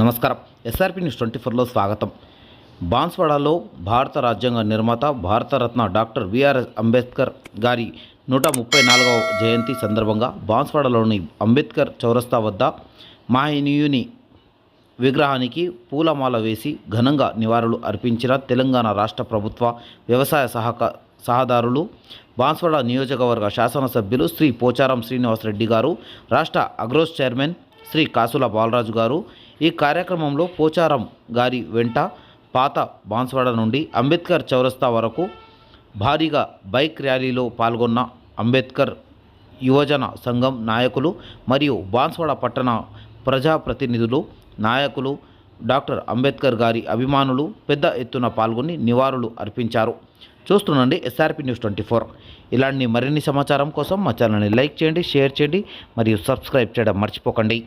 నమస్కారం. SRP news twenty ఫోర్లో స్వాగతం. బాన్స్వాడలో భారత రాజ్యాంగ నిర్మాత భారతరత్న డాక్టర్ బిఆర్ అంబేద్కర్ గారి నూట ముప్పై నాలుగవ జయంతి సందర్భంగా బాన్స్వాడలోని అంబేద్కర్ చౌరస్తా వద్ద మహనీయుని విగ్రహానికి పూలమాల వేసి ఘనంగా నివాళులు అర్పించిన తెలంగాణ రాష్ట్ర ప్రభుత్వ వ్యవసాయ సహక సహదారులు బాన్స్వాడ నియోజకవర్గ శాసనసభ్యులు శ్రీ పోచారం శ్రీనివాసరెడ్డి గారు రాష్ట్ర అగ్రోస్ చైర్మన్ శ్రీ కాసుల బాలరాజు గారు. ఈ కార్యక్రమంలో పోచారం గారి వెంట పాత బాన్స్వాడ నుండి అంబేద్కర్ చౌరస్తా వరకు భారీగా బైక్ ర్యాలీలో పాల్గొన్న అంబేద్కర్ యువజన సంఘం నాయకులు మరియు బాన్స్వాడ పట్టణ ప్రజాప్రతినిధులు నాయకులు డాక్టర్ అంబేద్కర్ గారి అభిమానులు పెద్ద ఎత్తున పాల్గొని నివాళులు అర్పించారు. చూస్తుండండి ఎస్ఆర్పి న్యూస్ ట్వంటీ ఫోర్ ఇలాంటి మరిన్ని సమాచారం కోసం మా ఛానల్ని లైక్ చేయండి షేర్ చేయండి మరియు సబ్స్క్రైబ్ చేయడం మర్చిపోకండి.